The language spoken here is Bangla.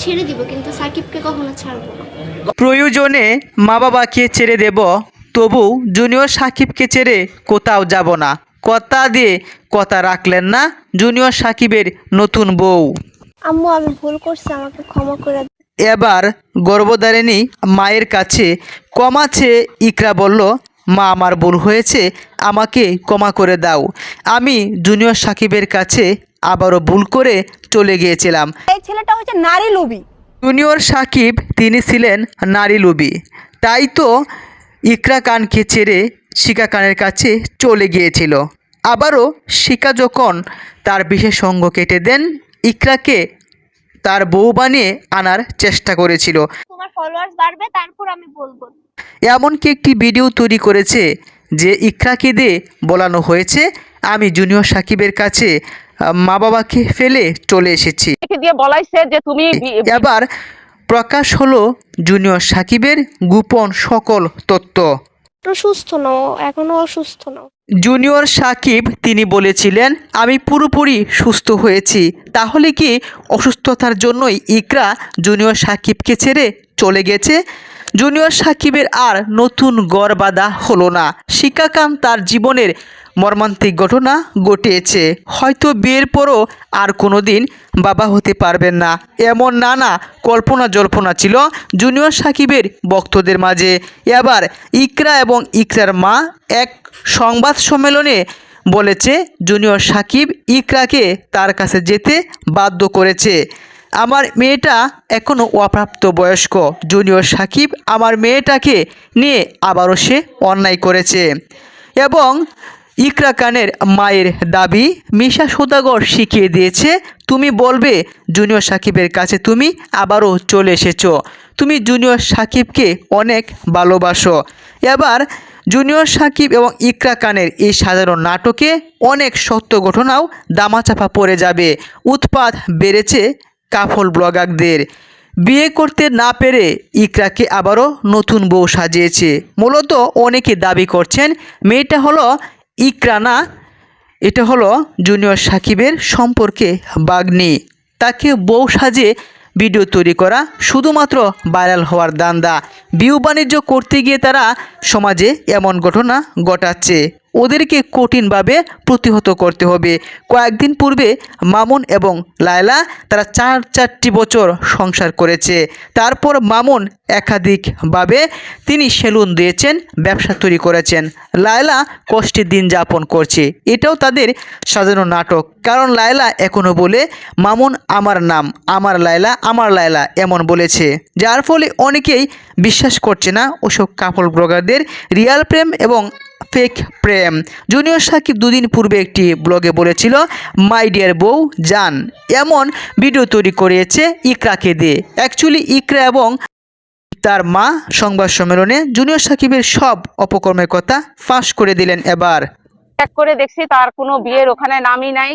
ছেড়ে দিব কিন্তু সাকিবকে কখনো ছাড়বো না। প্রয়োজনে মা বাবাকে ছেড়ে দেব তবু জুনিয়র সাকিবকে ছেড়ে কোথাও যাব না। কথা দিয়ে কথা রাখলেন না জুনিয়র সাকিবের নতুন বউ। আম্মু আমি ভুল করছি আমাকে ক্ষমা করে। এবার গর্ভধারিণী মায়ের কাছে ক্ষমা চেয়ে ইকরা বলল মা আমার ভুল হয়েছে আমাকে ক্ষমা করে দাও। আমি জুনিয়র সাকিবের কাছে আবারও ভুল করে চলে গিয়েছিলাম। এই ছেলেটা হচ্ছে নারী লোভী। জুনিয়র সাকিব তিনি ছিলেন নারী লোভী। তাই তো ইকরা খানকে ছেড়ে শিকা খানের কাছে চলে গিয়েছিল। আবারও শিকা যখন তার বিশেষ সঙ্গ কেটে দেন ইকরাকে তার বউ বানিয়ে আনার চেষ্টা করেছিল। তোমার ফলোয়ার্স বাড়বে তারপর আমি বলব। এমনকি একটি ভিডিও তৈরি করেছে যে ইকরাকে দিয়ে বলানো হয়েছে আমি জুনিয়র সাকিবের কাছে মা বাবাকে ফেলে চলে এসেছি। দিয়ে বলাইছে যে তুমি এবার প্রকাশ হলো জুনিয়র সাকিবের গোপন সকল তথ্য। একটু সুস্থ নাও এখনও অসুস্থ নাও। জুনিয়র সাকিব তিনি বলেছিলেন আমি পুরোপুরি সুস্থ হয়েছি। তাহলে কি অসুস্থতার জন্যই ইকরা জুনিয়র সাকিবকে ছেড়ে চলে গেছে? জুনিয়র সাকিবের আর নতুন গড় বাঁধা হলো না। শিকা খান তার জীবনের মর্মান্তিক ঘটনা ঘটিয়েছে। হয়তো বিয়ের পরও আর কোনো দিন বাবা হতে পারবেন না। এমন নানা কল্পনা জল্পনা ছিল জুনিয়র সাকিবের ভক্তদের মাঝে। এবার ইকরা এবং ইকরার মা এক সংবাদ সম্মেলনে বলেছে, জুনিয়র সাকিব ইকরাকে তার কাছে যেতে বাধ্য করেছে। আমার মেয়েটা এখনও অপ্রাপ্ত বয়স্ক। জুনিয়র সাকিব আমার মেয়েটাকে নিয়ে আবারও সে অন্যায় করেছে। এবং ইকরা খানের মায়ের দাবি, মিশা সৌদাগর শিখিয়ে দিয়েছে, তুমি বলবে, জুনিয়র সাকিবের কাছে তুমি আবারও চলে এসেছ। তুমি জুনিয়র সাকিবকে অনেক ভালোবাসো। এবার, জুনিয়র সাকিব এবং ইকরা খানের এই সাধারণ নাটকে অনেক সত্য ঘটনাও দামাচাপা পড়ে যাবে। উৎপাত বেড়েছে কাফল ব্লগারদের। বিয়ে করতে না পেরে ইকরাকে আবারও নতুন বউ সাজিয়েছে। মূলত অনেকে দাবি করছেন, মেয়েটা হলো ইকরা না এটা হলো জুনিয়র সাকিবের সম্পর্কে বাগ্নি। তাকে বউ সাজে ভিডিও তৈরি করা শুধুমাত্র ভাইরাল হওয়ার দান্দা। বিউ বাণিজ্য করতে গিয়ে তারা সমাজে এমন ঘটনা ঘটাচ্ছে। ওদেরকে কঠিনভাবে প্রতিহত করতে হবে। কয়েকদিন পূর্বে মামুন এবং লায়লা তারা চার চারটি বছর সংসার করেছে। তারপর মামুন একাধিকভাবে তিনি সেলুন দিয়েছেন, ব্যবসা তৈরি করেছেন। লায়লা কষ্টের দিন যাপন করছে। এটাও তাদের সাজানো নাটক। কারণ লায়লা এখনও বলে, মামুন আমার নাম, আমার লায়লা আমার লায়লা এমন বলেছে। যার ফলে অনেকেই বিশ্বাস করছে না ওসব কাপল ব্লগারদের রিয়াল প্রেম এবং ফেক প্রেম। জুনিয়র সাকিব দুদিন পূর্বে একটি ব্লগে বলেছিল মাই ডিয়ার বউ, জান। এমন ভিডিও তৈরি করিয়েছে ইকরাকে দিয়ে অ্যাকচুয়ালি ইকরা এবং তার মা সংবাদ সম্মেলনে জুনিয়র সাকিবের সব অপকর্মের কথা ফাঁস করে দিলেন এবার। চেক করে দেখছি, তার কোনো বিয়ের ওখানে নামই নাই।